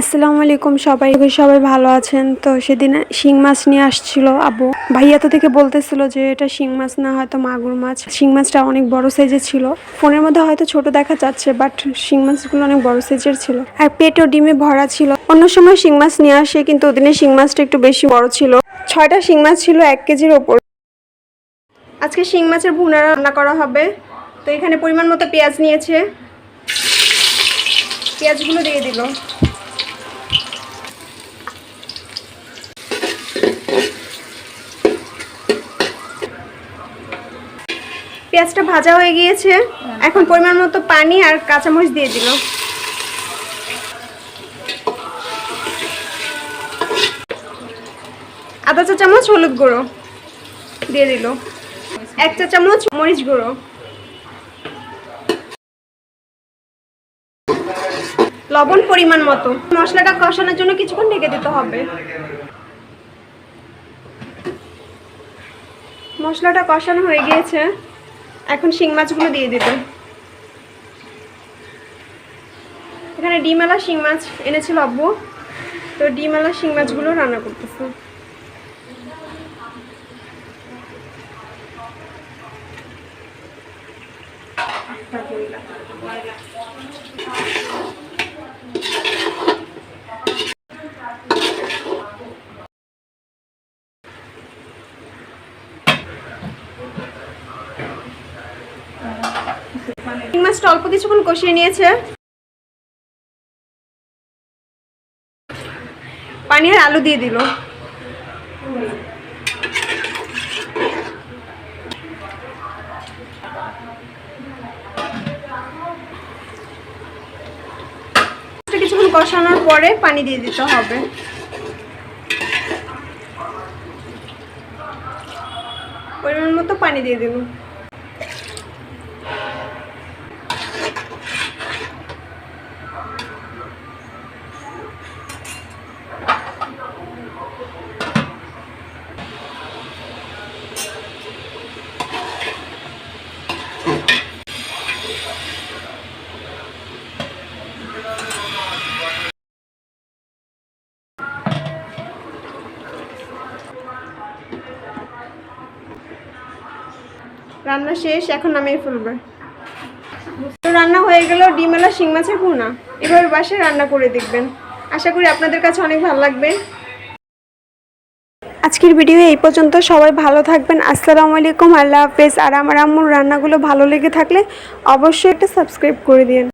আসসালামু আলাইকুম সবাই। সবাই ভালো আছেন? তো সেদিন শিং মাছ নিয়ে আসছিল আবু ভাইয়া তো থেকে বলতেছিল যে এটা শিং মাছ না, হয়তো মাগুর মাছ। শিং মাছটা অনেক বড় সাইজের ছিল। ফোনের মধ্যে হয়তো ছোট দেখা যাচ্ছে বাট শিং মাছগুলো অনেক বড় সাইজের ছিল। আর পেটও ডিমে ভরা ছিল। অন্য সময় শিং মাছ নিয়ে আসে, কিন্তু ওদিনে শিং মাছটা একটু বেশি বড় ছিল। ছয়টা শিং মাছ ছিল এক কেজির ওপর। আজকে শিং মাছের ভুনা রান্না করা হবে। তো এখানে পরিমাণ মতো পেঁয়াজ নিয়েছে। পেঁয়াজগুলো দিয়ে দিল। পেঁয়াজটা ভাজা হয়ে গিয়েছে। এখন পরিমাণ মতো পানি আর কাঁচামরিচ দিয়ে দিল। আধা চা চামচ হলুদ গুঁড়ো দিয়ে দিল। এক চা চামচ মরিচ গুঁড়ো। লবণ পরিমাণ মতো। মশলাটা কষানোর জন্য কিছুক্ষণ ঢেকে দিতে হবে। মশলাটা কষানো হয়ে গিয়েছে। এখন শিং মাছগুলো দিয়ে দিতে। এখানে ডিমালা শিং মাছ এনেছিল আব্বু। তো ডিমালা শিং মাছগুলো রান্না করতেছে। শিং মাছটা অল্প কিছুক্ষণ কষিয়ে নিয়েছে। পানি আর আলু দিয়ে দিল। কিছুক্ষণ কষানোর পরে পানি দিয়ে দিতে হবে। পরিমাণ মতো পানি দিয়ে দিল রান্না শেষ, এখন নামিয়ে ফেলবে। তো রান্না হয়ে গেল ডিমেলা শিং মাছের ভুনা। এবার বাসায় রান্না করে দেখবেন। আশা করি আপনাদের কাছে অনেক ভালো লাগবে। আজকের ভিডিও এই পর্যন্ত। সবাই ভালো থাকবেন। আসসালামু আলাইকুম। আল্লাহ হাফেজ। আর আমার আম্মুর রান্নাগুলো ভালো লেগে থাকলে অবশ্যই একটা সাবস্ক্রাইব করে দিন